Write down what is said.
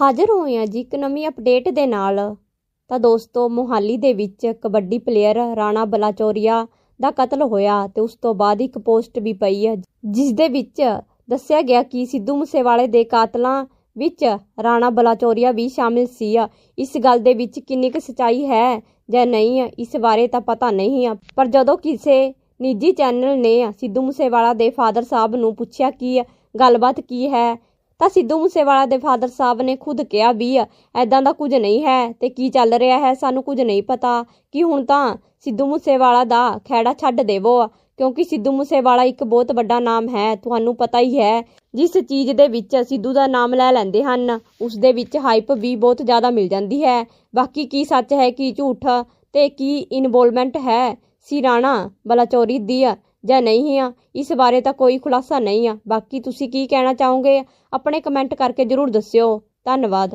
ਹਾਜ਼ਰ ਹੋਏ ਹਾਂ ਜੀ ਇੱਕ ਨਵੀਂ ਅਪਡੇਟ ਦੇ ਨਾਲ। ਤਾਂ ਦੋਸਤੋ, ਮੋਹਾਲੀ ਦੇ ਵਿੱਚ ਕਬੱਡੀ ਪਲੇਅਰ ਰਾਣਾ ਬਲਾਚੌਰੀਆ ਦਾ ਕਤਲ ਹੋਇਆ ਤੇ ਉਸ ਤੋਂ ਬਾਅਦ ਇੱਕ ਪੋਸਟ ਵੀ ਪਈ ਹੈ, ਜਿਸ ਦੇ ਵਿੱਚ ਦੱਸਿਆ ਗਿਆ ਕਿ ਸਿੱਧੂ ਮੂਸੇਵਾਲੇ ਦੇ ਕਾਤਲਾਂ ਵਿੱਚ ਰਾਣਾ ਬਲਾਚੌਰੀਆ ਵੀ ਸ਼ਾਮਿਲ ਸੀ ਇਸ ਗੱਲ ਦੇ ਵਿੱਚ ਕਿੰਨੀ ਕੁ ਸਚਾਈ ਹੈ ਜਾਂ ਨਹੀਂ ਇਸ ਬਾਰੇ ਤਾਂ ਪਤਾ ਨਹੀਂ ਆ। ਪਰ ਜਦੋਂ ਕਿਸੇ ਨਿੱਜੀ ਚੈਨਲ ਨੇ ਸਿੱਧੂ ਮੂਸੇਵਾਲਾ ਦੇ ਫਾਦਰ ਸਾਹਿਬ ਨੂੰ ਪੁੱਛਿਆ ਕਿ ਗੱਲਬਾਤ ਕੀ ਹੈ ਤਾਂ ਸਿੱਧੂ ਮੂਸੇਵਾਲਾ ਦੇ ਫਾਦਰ ਸਾਹਿਬ ਨੇ ਖੁਦ ਕਿਹਾ ਵੀ ਐਦਾਂ ਦਾ ਕੁਝ ਨਹੀਂ ਹੈ ਤੇ ਕੀ ਚੱਲ ਰਿਹਾ ਹੈ ਸਾਨੂੰ ਕੁਝ ਨਹੀਂ ਪਤਾ, ਕਿ ਹੁਣ ਤਾਂ ਸਿੱਧੂ ਮੂਸੇਵਾਲਾ ਦਾ ਖੈੜਾ ਛੱਡ ਦੇਵੋ, ਕਿਉਂਕਿ ਸਿੱਧੂ ਮੂਸੇਵਾਲਾ ਇੱਕ ਬਹੁਤ ਵੱਡਾ ਨਾਮ ਹੈ, ਤੁਹਾਨੂੰ ਪਤਾ ਹੀ ਹੈ, ਜਿਸ ਚੀਜ਼ ਦੇ ਵਿੱਚ ਸਿੱਧੂ ਦਾ ਨਾਮ ਲੈ ਲੈਂਦੇ ਹਨ, ਉਸ ਦੇ ਵਿੱਚ ਹਾਈਪ ਵੀ ਬਹੁਤ ਜ਼ਿਆਦਾ ਮਿਲ ਜਾਂਦੀ ਹੈ। ਬਾਕੀ ਕੀ ਸੱਚ ਹੈ, ਕੀ ਝੂਠ ਤੇ ਕੀ ਇਨਵੋਲਵਮੈਂਟ ਹੈ, ਸੀ ਰਾਣਾ ਬਲਾਚੌਰੀ ਦੀ ਜਾਂ ਨਹੀਂ ਹਾਂ ਇਸ ਬਾਰੇ ਤਾਂ ਕੋਈ ਖੁਲਾਸਾ ਨਹੀਂ ਆ। ਬਾਕੀ ਤੁਸੀਂ ਕੀ ਕਹਿਣਾ ਚਾਹੋਗੇ, ਆਪਣੇ ਕਮੈਂਟ ਕਰਕੇ ਜਰੂਰ ਦੱਸਿਓ। ਧੰਨਵਾਦ।